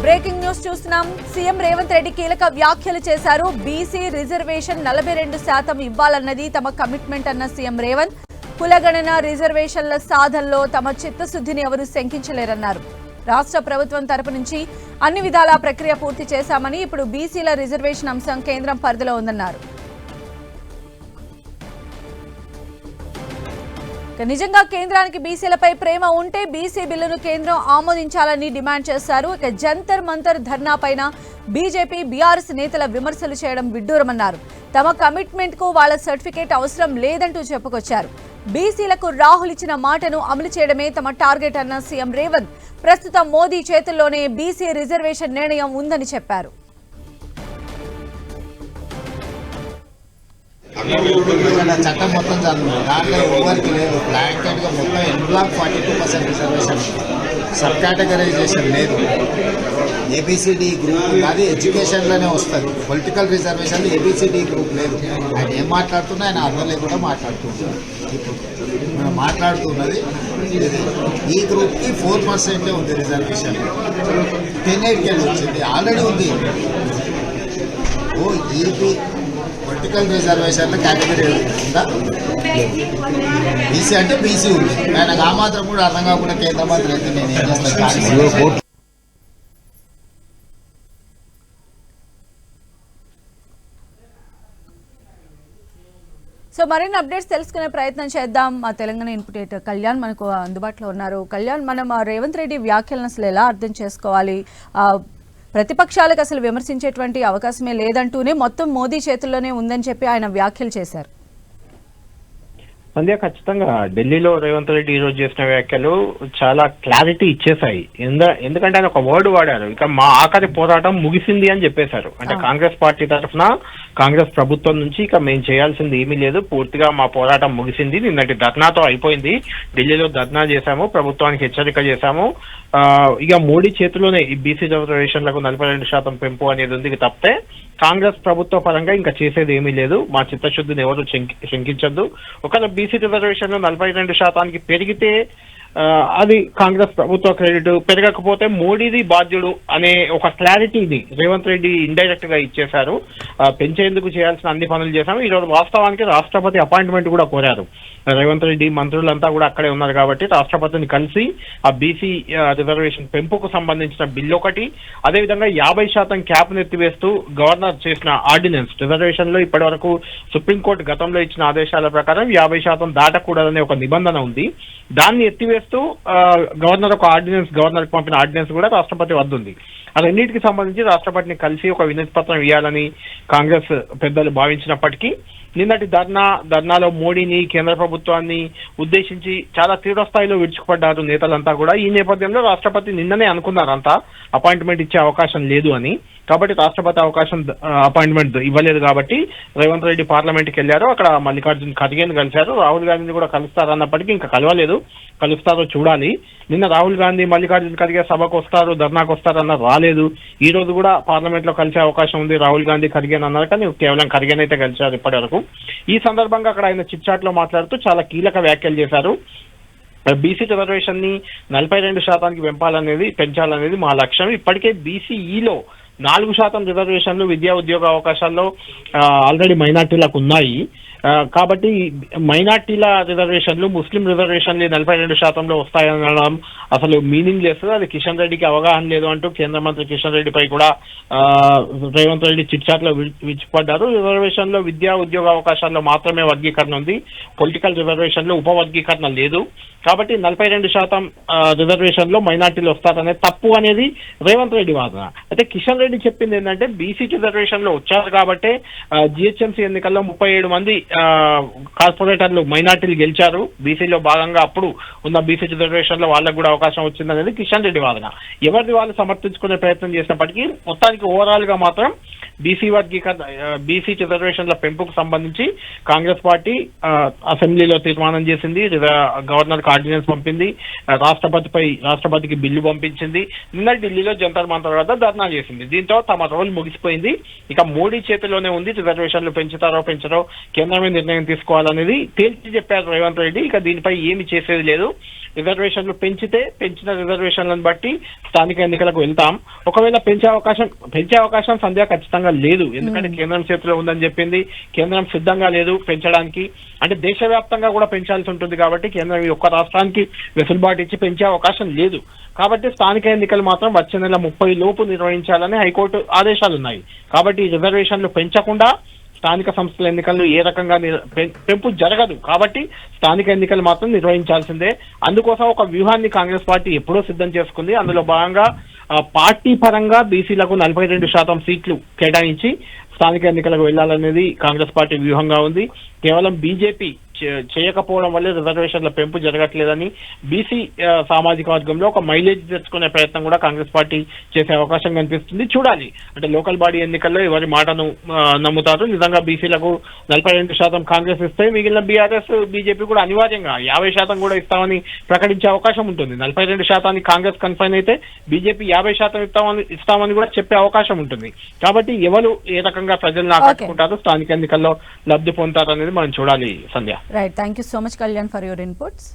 Breaking news చూస్తున్నాం. CM Revanth Reddy కీలక వ్యాఖ్యలు చేశారు. బీసీ రిజర్వేషన్ నలభై రెండు శాతం ఇవ్వాలన్నది తమ కమిట్మెంట్ అన్న సీఎం రేవంత్. కులగణన రిజర్వేషన్ల సాధనలో తమ చిత్తశుద్ధిని ఎవరూ శంకించలేరన్నారు. రాష్ట్ర ప్రభుత్వం తరపు నుంచి అన్ని విధాల ప్రక్రియ పూర్తి చేశామని ఇప్పుడు బీసీల రిజర్వేషన్ అంశం కేంద్రం పరిధిలో ఉందన్నారు. నిజంగా కేంద్రానికి బీసీలపై ప్రేమ ఉంటే బీసీ బిల్లును కేంద్రం ఆమోదించాలని డిమాండ్ చేశారు. ఇక జంతర్ మంతర్ ధర్నా పైన బీజేపీ బీఆర్ఎస్ నేతల విమర్శలు చేయడం విడ్డూరమన్నారు. తమ కమిట్మెంట్కు వాళ్ళ సర్టిఫికేట్ అవసరం లేదంటూ చెప్పుకొచ్చారు. బీసీలకు రాహుల్ ఇచ్చిన మాటను అమలు చేయడమే తమ టార్గెట్ అన్న సీఎం రేవంత్ ప్రస్తుతం మోదీ చేతుల్లోనే బీసీ రిజర్వేషన్ నిర్ణయం ఉందని చెప్పారు. ఇక్కడ చట్టం మొత్తం చదువు దాంట్లో ఎవరికి లేదు. బ్లాంకెట్గా మొత్తం en bloc forty two percent reservation. Sub categorization లేదు. ఏబిసిడి గ్రూప్ అది ఎడ్యుకేషన్లోనే వస్తుంది. పొలిటికల్ రిజర్వేషన్ ఏబిసిడి గ్రూప్ లేదు. ఆయన ఏం మాట్లాడుతున్నా ఆయన అర్థం లేకుండా మాట్లాడుతున్నాడు ఇప్పుడు మనం మాట్లాడుతున్నది ఈ గ్రూప్కి ఫోర్ పర్సెంటే ఉంది రిజర్వేషన్. టెన్ ఎయిట్కి వచ్చింది. ఆల్రెడీ ఉంది. ఓ ఈపీ పొలిటికల్ రిజర్వేషన్ కేటగిరీ ఉందా బీసీ అంటే బీసీ ఉంది. ఆయనకు ఆ మాత్రం కూడా అర్థం కాకుండా కేంద్ర మంత్రి అయితే నేను ఏం చేస్తాను? సో మరిన్ని అప్డేట్స్ తెలుసుకునే ప్రయత్నం చేద్దాం. మా తెలంగాణ ఇన్పుట్ కళ్యాణ్ మనకు అందుబాటులో ఉన్నారు. కళ్యాణ్ మనం రేవంత్ రెడ్డి వ్యాఖ్యలను అసలు ఎలా అర్థం చేసుకోవాలి? ప్రతిపక్షాలకు అసలు విమర్శించేటువంటి అవకాశమే లేదంటూనే మొత్తం మోదీ చేతుల్లోనే ఉందని చెప్పి ఆయన వ్యాఖ్యలు చేశారు. సంధ్య ఖచ్చితంగా ఢిల్లీలో రేవంత్ రెడ్డి ఈ రోజు చేసిన వ్యాఖ్యలు చాలా క్లారిటీ ఇచ్చేసాయి ఎంద ఎందుకంటే ఆయన ఒక వర్డ్ వాడారు. ఇక మా ఆఖరి పోరాటం ముగిసింది అని చెప్పేశారు. అంటే కాంగ్రెస్ పార్టీ తరఫున కాంగ్రెస్ ప్రభుత్వం నుంచి ఇక మేము చేయాల్సింది ఏమీ లేదు. పూర్తిగా మా పోరాటం ముగిసింది. నిన్నటి ధర్నాతో అయిపోయింది. ఢిల్లీలో ధర్నా చేశాము. ప్రభుత్వానికి హెచ్చరిక చేశాము. ఇక మోడీ చేతిలోనే ఈ బీసీ రిజర్వేషన్లకు నలభై రెండు శాతం పెంపు అనేది ఉంది తప్పితే కాంగ్రెస్ ప్రభుత్వ పరంగా ఇంకా చేసేది ఏమీ లేదు. మా చిత్తశుద్ధిని ఎవరు శంకించద్దు. ఒకవేళ బీసీ రిజర్వేషన్ నలభై రెండు శాతానికి పెరిగితే అది కాంగ్రెస్ ప్రభుత్వ క్రెడిట్. పెరగకపోతే మోడీది బాధ్యుడు అనే ఒక క్లారిటీని రేవంత్ రెడ్డి ఇండైరెక్ట్గా ఇచ్చేశారు. పెంచేందుకు చేయాల్సిన అన్ని పనులు చేశాము. ఈ రోజు వాస్తవానికి రాష్ట్రపతి అపాయింట్మెంట్ కూడా కోరారు. రేవంత్ రెడ్డి మంత్రులంతా కూడా అక్కడే ఉన్నారు కాబట్టి రాష్ట్రపతిని కలిసి ఆ బీసీ రిజర్వేషన్ పెంపుకు సంబంధించిన బిల్లు ఒకటి అదేవిధంగా యాభై శాతం క్యాప్ ఎత్తివేస్తూ గవర్నర్ చేసిన ఆర్డినెన్స్. రిజర్వేషన్లో ఇప్పటి వరకు సుప్రీంకోర్టు గతంలో ఇచ్చిన ఆదేశాల ప్రకారం యాభై శాతం దాటకూడదనే ఒక నిబంధన ఉంది. దాన్ని ఎత్తివేసి ఆ, గవర్నర్ ఒక ఆర్డినెన్స్ గవర్నర్ పంపిన ఆర్డినెన్స్ కూడా రాష్ట్రపతి వద్ద ఉంది సంబంధించి రాష్ట్రపతిని కలిసి ఒక వినతి పత్రం ఇవ్వాలని కాంగ్రెస్ పెద్దలు భావించినప్పటికీ నిన్నటి ధర్నా ధర్నాలో మోడీని కేంద్ర ప్రభుత్వాన్ని ఉద్దేశించి చాలా తీవ్ర స్థాయిలో విరుచుకుపడ్డారు నేతలంతా కూడా. ఈ నేపథ్యంలో రాష్ట్రపతి నిన్ననే అనుకున్నారంతా అపాయింట్మెంట్ ఇచ్చే అవకాశం లేదు అని. కాబట్టి రాష్ట్రపతి అవకాశం అపాయింట్మెంట్ ఇవ్వలేదు కాబట్టి రేవంత్ రెడ్డి పార్లమెంట్కి వెళ్ళారు. అక్కడ మల్లికార్జున్ ఖర్గేని కలిశారు. రాహుల్ గాంధీని కూడా కలుస్తారు అన్నప్పటికీ ఇంకా కలవలేదు. కలుస్తారో చూడాలి. నిన్న రాహుల్ గాంధీ మల్లికార్జున్ ఖర్గే సభకు వస్తారు ధర్నాకు వస్తారు అన్న రాలేదు. ఈ రోజు కూడా పార్లమెంట్లో కలిసే అవకాశం ఉంది రాహుల్ గాంధీ ఖర్గేని అన్నారు కానీ కేవలం ఖర్గేన్ అయితే కలిశారు ఇప్పటి వరకు ఈ సందర్భంగా అక్కడ ఆయన చిట్చాట్లో మాట్లాడుతూ చాలా కీలక వ్యాఖ్యలు చేశారు. బీసీ రిజర్వేషన్ని నలభై రెండు శాతానికి పెంపాలనేది పెంచాలనేది మా లక్ష్యం. ఇప్పటికే బీసీఈలో నాలుగు శాతం రిజర్వేషన్లు విద్యా ఉద్యోగ అవకాశాల్లో ఆల్రెడీ మైనార్టీలకు ఉన్నాయి. కాబట్టి మైనార్టీల రిజర్వేషన్లు ముస్లిం రిజర్వేషన్లు నలభై రెండు శాతంలో వస్తాయనడం అసలు మీనింగ్ చేస్తుంది అది కిషన్ రెడ్డికి అవగాహన లేదు అంటూ కేంద్ర మంత్రి కిషన్ రెడ్డిపై కూడా రేవంత్ రెడ్డి చిట్చాట్లో విచ్చిపడ్డారు రిజర్వేషన్లో విద్యా ఉద్యోగ అవకాశాల్లో మాత్రమే వర్గీకరణ ఉంది. పొలిటికల్ రిజర్వేషన్లో ఉపవర్గీకరణ లేదు. కాబట్టి నలభై రెండు శాతం రిజర్వేషన్లో మైనార్టీలు వస్తారనే తప్పు అనేది రేవంత్ రెడ్డి వాదన. అయితే కిషన్ రెడ్డి చెప్పింది ఏంటంటే బీసీ రిజర్వేషన్లో వచ్చారు కాబట్టి జిహెచ్ఎంసీ ఎన్నికల్లో ముప్పై ఏడు మంది కార్పొరేటర్లు మైనార్టీలు గెలిచారు. బీసీలో భాగంగా అప్పుడు ఉన్న బీసీ రిజర్వేషన్లో వాళ్ళకు కూడా అవకాశం వచ్చింది అనేది కిషన్ రెడ్డి వాదన. ఎవరిది వాళ్ళు సమర్థించుకునే ప్రయత్నం చేసినప్పటికీ మొత్తానికి ఓవరాల్గా మాత్రం బీసీ వర్గీకరణ బీసీ రిజర్వేషన్ల పెంపుకు సంబంధించి కాంగ్రెస్ పార్టీ అసెంబ్లీలో తీర్మానం చేసింది. గవర్నర్ ఆర్డినెన్స్ పంపింది. రాష్ట్రపతిపై రాష్ట్రపతికి బిల్లు పంపించింది. నిన్న ఢిల్లీలో జంతర్ మంతర్ వద్ద ధర్నా చేసింది. దీంతో తమ రోల్ ముగిసిపోయింది. ఇక మోడీ చేతిలోనే ఉంది. రిజర్వేషన్లు పెంచుతారో పెంచరో కేంద్రం కేంద్రమే నిర్ణయం తీసుకోవాలనేది తేల్చి చెప్పారు రేవంత్ రెడ్డి. ఇక దీనిపై ఏమి చేసేది లేదు. రిజర్వేషన్లు పెంచితే పెంచిన రిజర్వేషన్లను బట్టి స్థానిక ఎన్నికలకు వెళ్తాం. ఒకవేళ పెంచే అవకాశం పెంచే అవకాశం సంధ్య ఖచ్చితంగా లేదు. ఎందుకంటే కేంద్రం చేతిలో ఉందని చెప్పింది. కేంద్రం సిద్ధంగా లేదు పెంచడానికి. అంటే దేశవ్యాప్తంగా కూడా పెంచాల్సి ఉంటుంది కాబట్టి కేంద్రం ఈ ఒక్క రాష్ట్రానికి వెసులుబాటు ఇచ్చి పెంచే అవకాశం లేదు. కాబట్టి స్థానిక ఎన్నికలు మాత్రం వచ్చే నెల ముప్పై లోపు నిర్వహించాలని హైకోర్టు ఆదేశాలు ఉన్నాయి కాబట్టి ఈ రిజర్వేషన్లు పెంచకుండా స్థానిక సంస్థల ఎన్నికలు ఏ రకంగా పెం- పెంపు జరగదు. కాబట్టి స్థానిక ఎన్నికలు మాత్రం నిర్వహించాల్సిందే. అందుకోసం ఒక వ్యూహాన్ని కాంగ్రెస్ పార్టీ ఎప్పుడో సిద్ధం చేసుకుంది. అందులో భాగంగా పార్టీ పరంగా బీసీలకు నలభై రెండు శాతం సీట్లు కేటాయించి స్థానిక ఎన్నికలకు వెళ్ళాలనేది కాంగ్రెస్ పార్టీ వ్యూహంగా ఉంది. కేవలం బీజేపీ చే- చేయకపోవడం వల్లే రిజర్వేషన్ల పెంపు జరగట్లేదని బీసీ సామాజిక వర్గంలో ఒక మైలేజ్ తెచ్చుకునే ప్రయత్నం కూడా కాంగ్రెస్ పార్టీ చేసే అవకాశం కనిపిస్తుంది. చూడాలి. అంటే లోకల్ బాడీ ఎన్నికల్లో ఎవరి మాటను నమ్ముతారు. నిజంగా బీసీలకు నలభై రెండు శాతం కాంగ్రెస్ ఇస్తే మిగిలిన బీఆర్ఎస్ బీజేపీ కూడా అనివార్యంగా యాభై శాతం కూడా ఇస్తామని ప్రకటించే అవకాశం ఉంటుంది. నలభై రెండు శాతానికి కాంగ్రెస్ కన్ఫైన్ అయితే బీజేపీ యాభై శాతం ఇస్తామని ఇస్తామని కూడా చెప్పే అవకాశం ఉంటుంది. కాబట్టి ఎవరు ఏ రకంగా ప్రజలను ఆకట్టుకుంటారో స్థానిక ఎన్నికల్లో లబ్ధి పొందుతారు అనేది మనం చూడాలి Sandhya. Right thank you so much Kalyan for your inputs